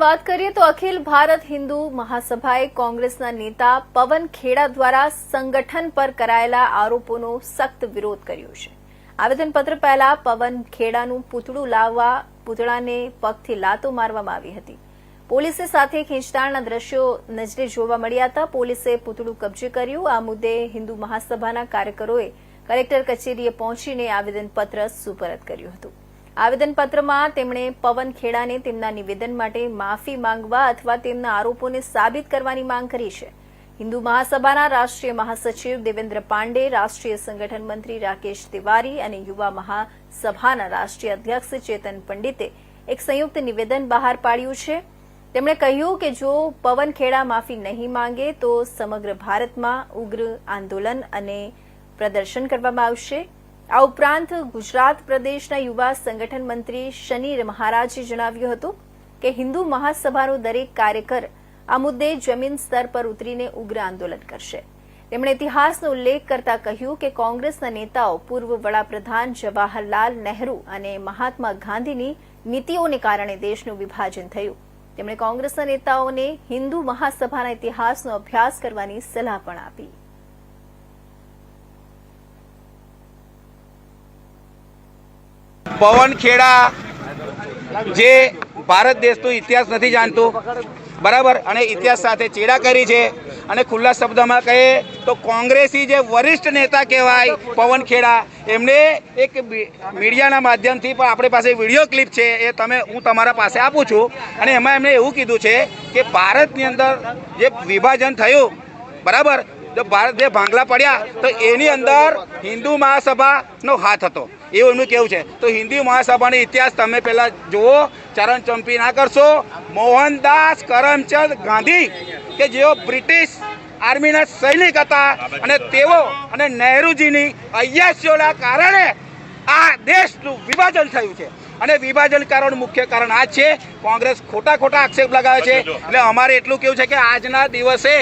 વાત કરીએ તો અખિલ ભારત હિન્દુ મહાસભાએ કોંગ્રેસના નેતા પવન ખેડા દ્વારા સંગઠન પર કરાયેલા આરોપોનો સખ્ત વિરોધ કર્યો છે. આવેદનપત્ર પહેલા પવન ખેડાનું પૂતળું લાવવા પૂતળાને પગથી લાતો મારવામાં આવી હતી. પોલીસે સાથે ખેંચતાણના દ્રશ્યો નજરે જોવા મળ્યા હતા. પોલીસે પૂતળું કબજે કર્યું. આ મુદ્દે હિન્દુ મહાસભાના કાર્યકરોએ કલેક્ટર કચેરીએ પહોંચીને આવેદનપત્ર સુપરત કર્યું હતું. આવેદનપત્રમાં તેમણે પવન ખેડાને તેમના નિવેદન માટે માફી માંગવા અથવા તેમના આરોપોને સાબિત કરવાની માંગ કરી છે. હિન્દુ મહાસભાના રાષ્ટ્રીય મહાસચિવ દેવેન્દ્ર પાંડે, રાષ્ટ્રીય સંગઠન મંત્રી રાકેશ તિવારી અને યુવા મહાસભાના રાષ્ટ્રીય અધ્યક્ષ ચેતન પંડિતે એક સંયુક્ત નિવેદન બહાર પાડ્યું છે. તેમણે કહ્યું કે જો પવન ખેડા માફી નહીં માંગે, તો સમગ્ર ભારતમાં ઉગ્ર આંદોલન અને પ્રદર્શન કરવામાં આવશે. આ ઉપરાંત ગુજરાત પ્રદેશના યુવા સંગઠન મંત્રી શનિ મહારાજે જણાવ્યું હતું કે હિન્દુ મહાસભાનો દરેક કાર્યકર આ મુદ્દે જમીન સ્તર પર ઉતરીને ઉગ્ર આંદોલન કરશે. તેમણે ઇતિહાસનો ઉલ્લેખ કરતા કહ્યું કે કોંગ્રેસના નેતાઓ પૂર્વ વડાપ્રધાન જવાહરલાલ નહેરુ અને મહાત્મા ગાંધીની નીતિઓને કારણે દેશનું વિભાજન થયું. તેમણે કોંગ્રેસના નેતાઓને હિન્દુ મહાસભાના ઇતિહાસનો અભ્યાસ કરવાની સલાહ પણ આપી. પવન ખેડા જે ભારત દેશનો ઇતિહાસ નથી જાણતું. બરાબર? અને ઇતિહાસ સાથે ચેડા કરી છે. અને ખુલ્લા શબ્દમાં કહે તો કોંગ્રેસી જે વરિષ્ઠ નેતા કહેવાય પવન ખેડા, એમને એક મીડિયાના માધ્યમથી પણ આપણી પાસે વીડિયો ક્લિપ છે. એ તમે, હું તમારા પાસે આપું છું. અને એમાં એમણે એવું કીધું છે કે ભારતની અંદર જે વિભાજન થયું, બરાબર? જો ભારત જે ભાંગલા પડ્યા તો એની અંદર હિન્દુ મહાસભાનો હાથ હતો. એવું એમનું કેવું છે. તો હિન્દુ મહાસભાનો ઇતિહાસ તમે પહેલાં જુઓ ચરણ ચંપી ના કરશો મોહનદાસ કરમચંદ ગાંધી કે જેઓ બ્રિટિશ આર્મીના સૈનિક હતા અને તેઓ અને નહેરુજીની અય્યાસીઓના કારણે આ દેશનું વિભાજન થયું છે. અને વિભાજન કારણ મુખ્ય કારણ આ છે. કોંગ્રેસ ખોટા ખોટા આક્ષેપ લગાવે છે. એટલે અમારે એટલું કેવું છે કે આજના દિવસે